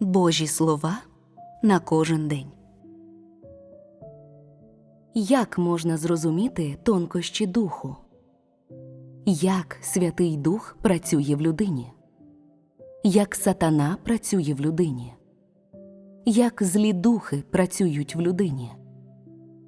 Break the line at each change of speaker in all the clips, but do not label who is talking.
Божі слова на кожен день. Як можна зрозуміти тонкощі духу? Як Святий Дух працює в людині? Як сатана працює в людині? Як злі духи працюють в людині?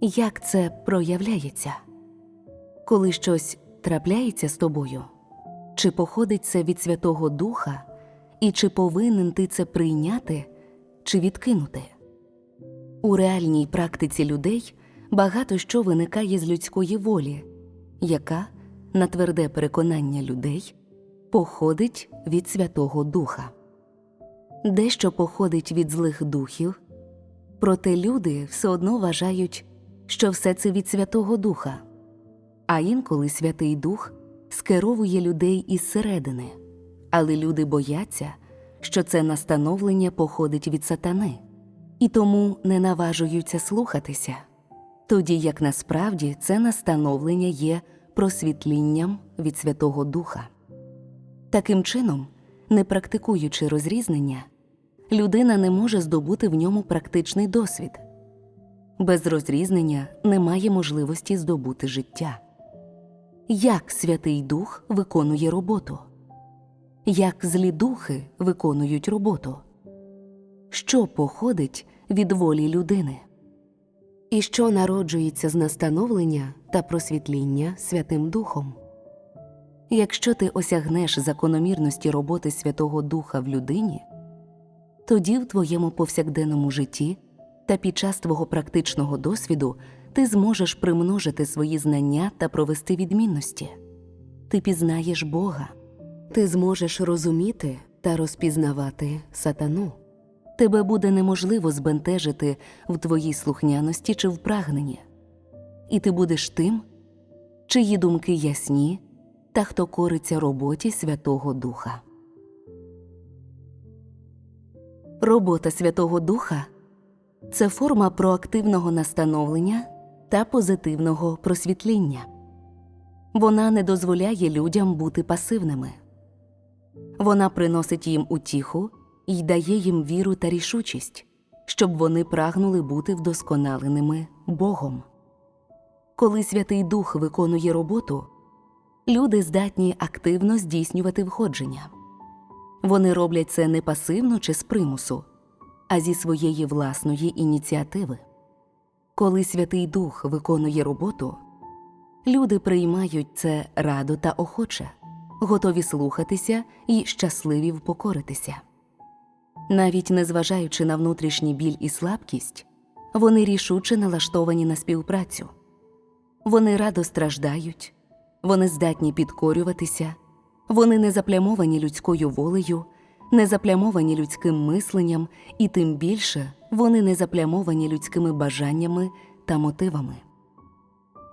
Як це проявляється? Коли щось трапляється з тобою? Чи походить це від Святого Духа, і чи повинен ти це прийняти чи відкинути? У реальній практиці людей багато що виникає з людської волі, яка, на тверде переконання людей, походить від Святого Духа. Дещо походить від злих духів, проте люди все одно вважають, що все це від Святого Духа, а інколи Святий Дух скеровує людей із середини, але люди бояться, що це настановлення походить від сатани, і тому не наважуються слухатися, тоді як насправді це настановлення є просвітлінням від Святого Духа. Таким чином, не практикуючи розрізнення, людина не може здобути в ньому практичний досвід. Без розрізнення немає можливості здобути життя. Як Святий Дух виконує роботу? Як злі духи виконують роботу? Що походить від волі людини? І що народжується з настановлення та просвітління Святим Духом? Якщо ти осягнеш закономірності роботи Святого Духа в людині, тоді в твоєму повсякденному житті та під час твого практичного досвіду ти зможеш примножити свої знання та провести відмінності. Ти пізнаєш Бога, ти зможеш розуміти та розпізнавати сатану. Тебе буде неможливо збентежити в твоїй слухняності чи в прагненні, і ти будеш тим, чиї думки ясні та хто кориться роботі Святого Духа. Робота Святого Духа це форма проактивного настановлення та позитивного просвітління. Вона не дозволяє людям бути пасивними. Вона приносить їм утіху і дає їм віру та рішучість, щоб вони прагнули бути вдосконаленими Богом. Коли Святий Дух виконує роботу, люди здатні активно здійснювати входження. Вони роблять це не пасивно чи з примусу, а зі своєї власної ініціативи. Коли Святий Дух виконує роботу, люди приймають це радо та охоче, готові слухатися і щасливі впокоритися. Навіть незважаючи на внутрішній біль і слабкість, вони рішуче налаштовані на співпрацю. Вони радо страждають, вони здатні підкорюватися, вони не заплямовані людською волею, не заплямовані людським мисленням, і тим більше вони не заплямовані людськими бажаннями та мотивами.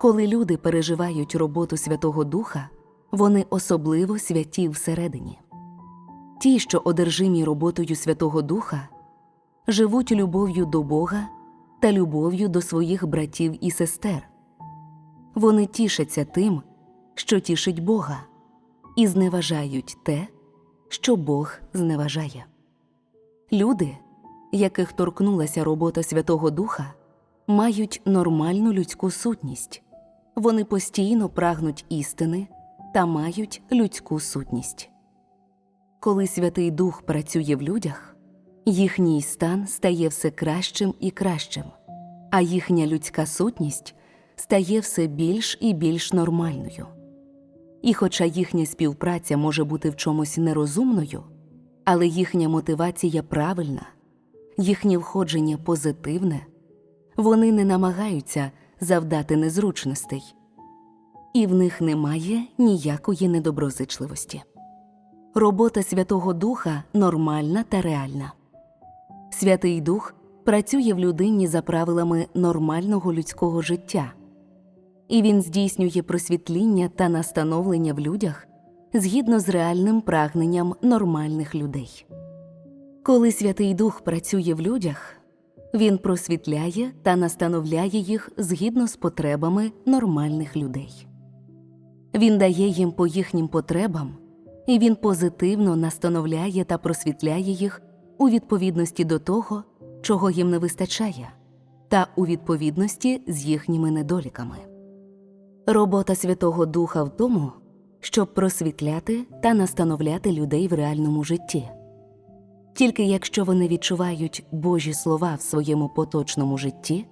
Коли люди переживають роботу Святого Духа, вони особливо святі всередині. Ті, що одержимі роботою Святого Духа, живуть любов'ю до Бога та любов'ю до своїх братів і сестер. Вони тішаться тим, що тішить Бога, і зневажають те, що Бог зневажає. Люди, яких торкнулася робота Святого Духа, мають нормальну людську сутність, вони постійно прагнуть істини та мають людську сутність. Коли Святий Дух працює в людях, їхній стан стає все кращим і кращим, а їхня людська сутність стає все більш і більш нормальною. І хоча їхня співпраця може бути в чомусь нерозумною, але їхня мотивація правильна, їхнє входження позитивне, вони не намагаються завдати незручностей, і в них немає ніякої недоброзичливості. Робота Святого Духа нормальна та реальна. Святий Дух працює в людині за правилами нормального людського життя, і він здійснює просвітління та настановлення в людях згідно з реальним прагненням нормальних людей. Коли Святий Дух працює в людях, він просвітляє та настановляє їх згідно з потребами нормальних людей. Він дає їм по їхнім потребам, і він позитивно настановляє та просвітляє їх у відповідності до того, чого їм не вистачає, та у відповідності з їхніми недоліками. Робота Святого Духа в тому, щоб просвітляти та настановляти людей в реальному житті. Тільки якщо вони відчувають Божі слова в своєму поточному житті,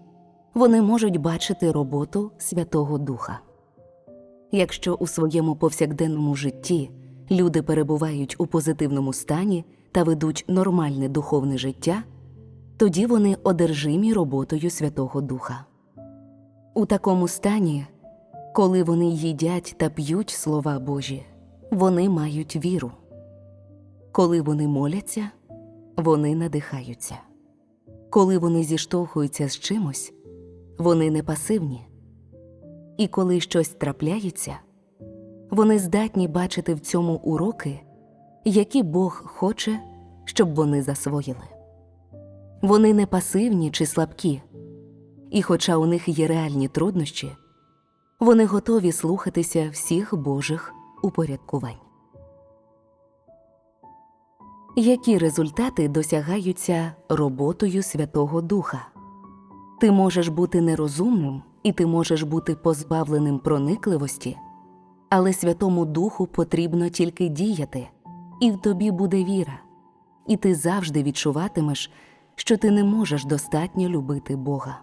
вони можуть бачити роботу Святого Духа. Якщо у своєму повсякденному житті люди перебувають у позитивному стані та ведуть нормальне духовне життя, тоді вони одержимі роботою Святого Духа. У такому стані, коли вони їдять та п'ють слова Божі, вони мають віру. Коли вони моляться, вони надихаються. Коли вони зіштовхуються з чимось, вони не пасивні. І коли щось трапляється, вони здатні бачити в цьому уроки, які Бог хоче, щоб вони засвоїли. Вони не пасивні чи слабкі, і, хоча у них є реальні труднощі, вони готові слухатися всіх Божих упорядкувань. Які результати досягаються роботою Святого Духа? Ти можеш бути нерозумним і ти можеш бути позбавленим проникливості, але Святому Духу потрібно тільки діяти, і в тобі буде віра, і ти завжди відчуватимеш, що ти не можеш достатньо любити Бога.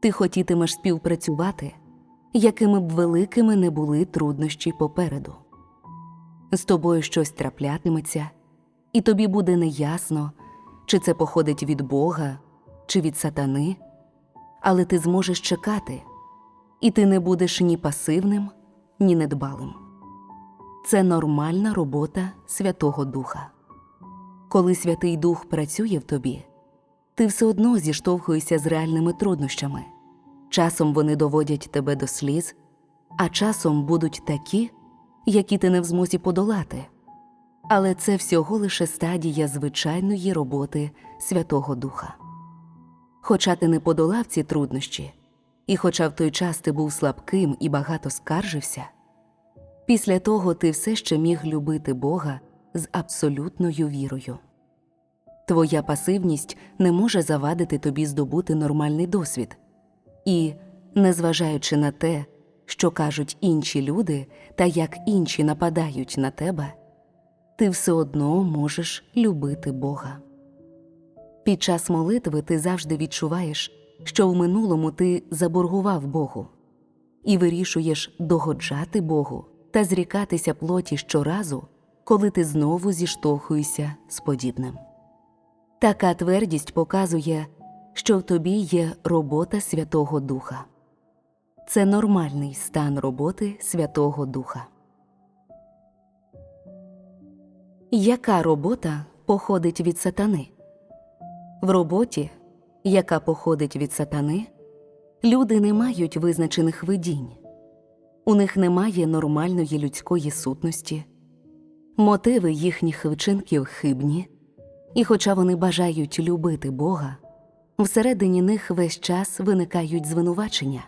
Ти хотітимеш співпрацювати, якими б великими не були труднощі попереду. З тобою щось траплятиметься, і тобі буде неясно, чи це походить від Бога, чи від сатани, але ти зможеш чекати, і ти не будеш ні пасивним, ні недбалим. Це нормальна робота Святого Духа. Коли Святий Дух працює в тобі, ти все одно зіштовхуєшся з реальними труднощами. Часом вони доводять тебе до сліз, а часом будуть такі, які ти не в змозі подолати. Але це всього лише стадія звичайної роботи Святого Духа. Хоча ти не подолав ці труднощі, і хоча в той час ти був слабким і багато скаржився, після того ти все ще міг любити Бога з абсолютною вірою. Твоя пасивність не може завадити тобі здобути нормальний досвід, і, незважаючи на те, що кажуть інші люди та як інші нападають на тебе, ти все одно можеш любити Бога. Під час молитви ти завжди відчуваєш, що в минулому ти заборгував Богу, і вирішуєш догоджати Богу та зрікатися плоті щоразу, коли ти знову зіштовхуєшся з подібним. Така твердість показує, що в тобі є робота Святого Духа. Це нормальний стан роботи Святого Духа. Яка робота походить від сатани? В роботі, яка походить від сатани, люди не мають визначених видінь, у них немає нормальної людської сутності, мотиви їхніх вчинків хибні, і, хоча вони бажають любити Бога, всередині них весь час виникають звинувачення,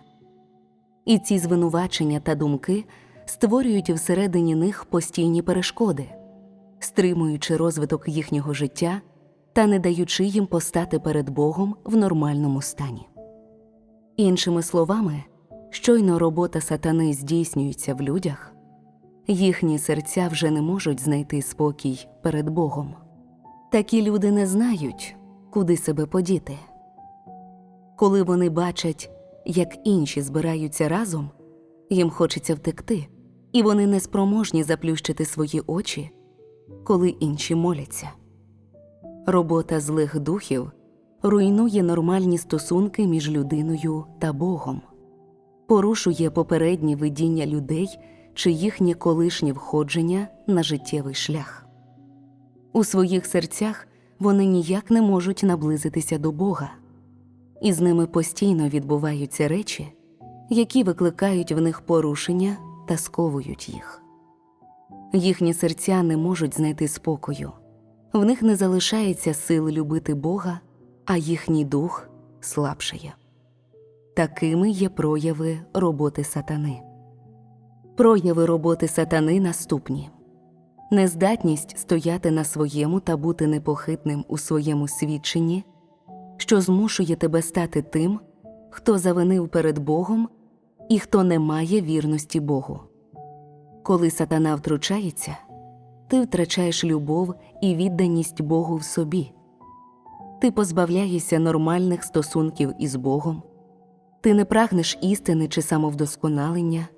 і ці звинувачення та думки створюють всередині них постійні перешкоди, стримуючи розвиток їхнього життя та не даючи їм постати перед Богом в нормальному стані. Іншими словами, щойно робота сатани здійснюється в людях, їхні серця вже не можуть знайти спокій перед Богом. Такі люди не знають, куди себе подіти. Коли вони бачать, як інші збираються разом, їм хочеться втекти, і вони неспроможні заплющити свої очі, коли інші моляться. Робота злих духів руйнує нормальні стосунки між людиною та Богом, порушує попередні видіння людей чи їхнє колишнє входження на життєвий шлях. У своїх серцях вони ніяк не можуть наблизитися до Бога, і з ними постійно відбуваються речі, які викликають в них порушення та сковують їх. Їхні серця не можуть знайти спокою в них не залишається сил любити Бога, а їхній дух слабшає. Такими є прояви роботи сатани. Прояви роботи сатани наступні нездатність стояти на своєму та бути непохитним у своєму свідченні, що змушує тебе стати тим, хто завинив перед Богом і хто не має вірності Богу. Коли сатана втручається, ти втрачаєш любов і відданість Богу в собі. Ти позбавляєшся нормальних стосунків із Богом, ти не прагнеш істини чи самовдосконалення,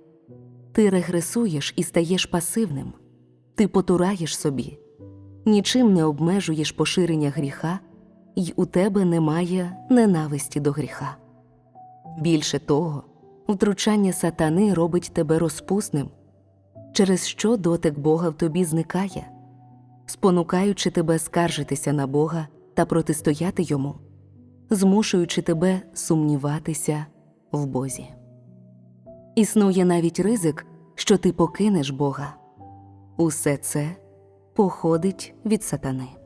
ти регресуєш і стаєш пасивним, ти потураєш собі, нічим не обмежуєш поширення гріха, й у тебе немає ненависті до гріха. Більше того, втручання сатани робить тебе розпусним, через що дотик Бога в тобі зникає, спонукаючи тебе скаржитися на Бога та протистояти йому, змушуючи тебе сумніватися в Бозі. Існує навіть ризик, що ти покинеш Бога. Усе це походить від сатани.